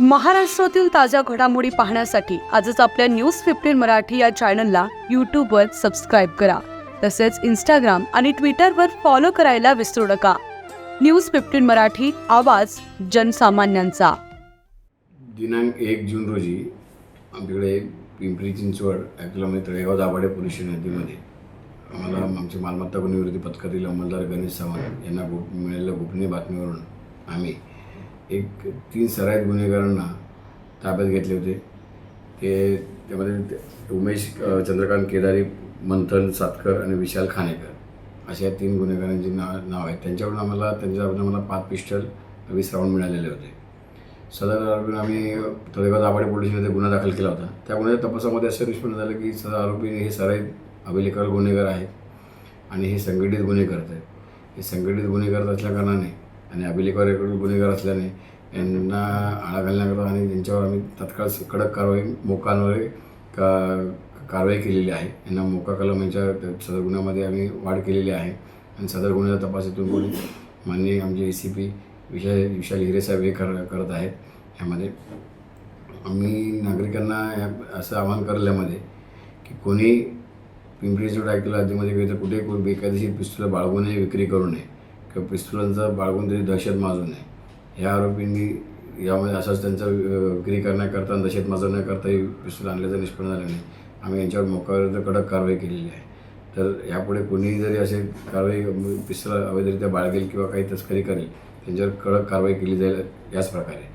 महाराष्ट्रातील ताज्या घडामोडी पाहण्यासाठी आजच आपल्या न्यूज फिफ्टीन मराठी या चॅनलला यूट्यूबवर सबस्क्राईब करा. तसेच इंस्टाग्राम आणि ट्विटरवर फॉलो करायला विसरू नका. न्यूज फिफ्टीन मराठी आवाज जनसामान्यांचा. दिनांक एक जून रोजी आमच्याकडे पिंपरी चिंचवड ऐकलं तळेगाव दाभाडे पोलीस नदीमध्ये आम्हाला आमची मालमत्ता गुन्हे पथकातील अंमलदार गणेश सावंत यांना गोप मिळालेल्या गोपनीय बातमीवरून आम्ही एक तीन सराईत गुन्हेगारांना ताब्यात घेतले होते. ते त्यामध्ये उमेश चंद्रकांत केदारी मंथन सातकर आणि विशाल खानेकर अशा तीन गुन्हेगारांची नाव नाव आहेत. त्यांच्याकडून आम्हाला त्यांच्याकडून आम्हाला पाच पिस्टल वीस राऊंड मिळालेले होते. सदर आरोपीने आम्ही तळेगाव दाभाडे पोलिसमध्ये गुन्हा दाखल केला होता. त्या गुन्ह्याच्या तपासामध्ये असं निष्पन्न झालं की सदर आरोपीने हे सराईत अभिलेखर गुन्हेगार आहेत आणि हे संघटित गुन्हे करत आहेत. हे संघटित गुन्हे करत असल्याकारणाने आणि अभिलेखावर गुन्हेगार असल्याने यांना आळा घालण्याकरता आणि त्यांच्यावर आम्ही तत्काळ कडक कारवाई मोकांवर का कारवाई केलेली आहे. यांना मोका कलम यांच्या त्या सदर गुन्ह्यामध्ये आम्ही वाढ केलेली आहे. आणि सदर गुन्ह्याचा तपास कोणी माननीय आमचे ए सी पी विशाल विशाल हिरे साहेब हे कर करत आहेत ह्यामध्ये आम्ही नागरिकांना असं आवाहन करल्यामध्ये की कोणी पिंपरी चिंचवड ऐकलं राज्यामध्ये गेलं तर कुठे कोणी बेकायदेशीर पिस्तुलं बाळगू नये विक्री करू नये किंवा पिस्तुलांचा बाळगून तरी दहशत माजू नये ह्या आरोपींनी यामध्ये असंच त्यांचा विक्री करण्याकरता दहशत माजवण्याकरताही पिस्तूल आणल्याचं निष्पन्न झाल्याने आम्ही यांच्यावर मोकाविरुद्ध कडक कारवाई केलेली आहे. तर यापुढे कोणीही जरी असे कारवाई पिस्तूल अवैधरित्या बाळगेल किंवा काही तस्करी करेल त्यांच्यावर कडक कारवाई केली जाईल याच प्रकारे.